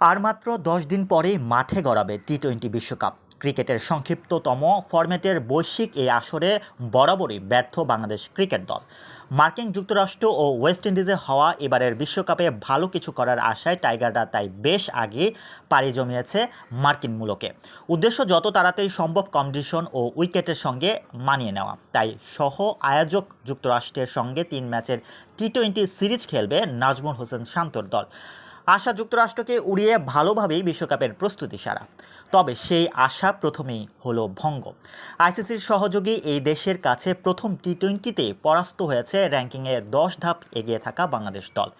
আর মাত্র দশ দিন পরেই মাঠে গড়াবে টি টোয়েন্টি বিশ্বকাপ। ক্রিকেটের সংক্ষিপ্ততম ফরম্যাটের বৈশ্বিক এই আসরে বরাবরই ব্যর্থ বাংলাদেশ ক্রিকেট দল। মার্কিন যুক্তরাষ্ট্র ও ওয়েস্ট ইন্ডিজে হওয়া এবারের বিশ্বকাপে ভালো কিছু করার আশায় টাইগাররা তাই বেশ আগে পাড়ি জমিয়েছে মার্কিন মূলকে। উদ্দেশ্য যত তাড়াতাড়ি সম্ভব কন্ডিশন ও উইকেটের সঙ্গে মানিয়ে নেওয়া। তাই সহ আয়োজক যুক্তরাষ্ট্রের সঙ্গে তিন ম্যাচের টি টোয়েন্টি সিরিজ খেলবে নাজমুল হোসেন শান্তর দল। আশা যুক্তরাষ্ট্রকে উড়িয়ে ভালোভাবেই বিশ্বকাপের প্রস্তুতি সারা। তবে সেই আশা প্রথমেই হলো ভঙ্গ। আইসিসির সহযোগী এই দেশের কাছে প্রথম টি টোয়েন্টিতে পরাস্ত হয়েছে র্যাঙ্কিংয়ে দশ ধাপ এগিয়ে থাকা বাংলাদেশ দল।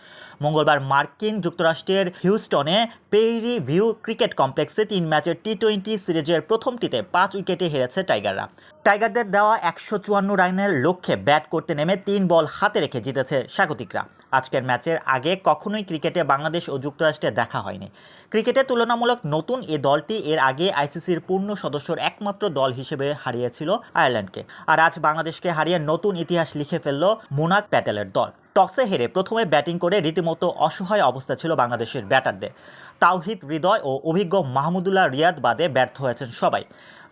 মঙ্গলবার মার্কিন যুক্তরাষ্ট্রের হিউস্টনে পেইরি ভিউ ক্রিকেট কমপ্লেক্সে তিন ম্যাচের টি টোয়েন্টি সিরিজের প্রথমটিতে পাঁচ উইকেটে হেরেছে টাইগাররা। টাইগারদের দেওয়া একশো চুয়ান্ন রানের লক্ষ্যে ব্যাট করতে নেমে তিন বল হাতে রেখে জিতেছে স্বাগতিকরা। আজকের ম্যাচের আগে কখনোই ক্রিকেটে বাংলাদেশ ও যুক্তরাষ্ট্রে দেখা হয়নি। ক্রিকেটে তুলনামূলক নতুন এ দলটি এর আগে আইসিসির পূর্ণ সদস্যর একমাত্র দল হিসেবে হারিয়েছিল আয়ারল্যান্ডকে। আর আজ বাংলাদেশকে হারিয়ে নতুন ইতিহাস লিখে ফেলল মোনাক প্যাটেলের দল। টসে হেরে প্রথমে ব্যাটিং করে রীতিমতো অসহায় অবস্থা ছিল বাংলাদেশের ব্যাটারদের। তাওহিদ, হৃদয় ও অভিজ্ঞ মাহমুদুল্লাহ রিয়াদ বাদে ব্যর্থ হয়েছেন সবাই।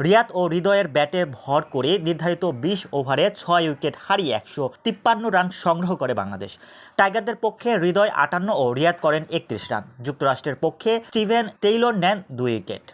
রিয়াদ ও হৃদয়ের ব্যাটে ভর করে নির্ধারিত বিশ ওভারে ছয় উইকেট হারিয়ে একশো তিপ্পান্ন রান সংগ্রহ করে বাংলাদেশ। টাইগারদের পক্ষে হৃদয় আটান্ন ও রিয়াদ করেন একত্রিশ রান। যুক্তরাষ্ট্রের পক্ষে স্টিভেন টেইলর নেন দুই উইকেট।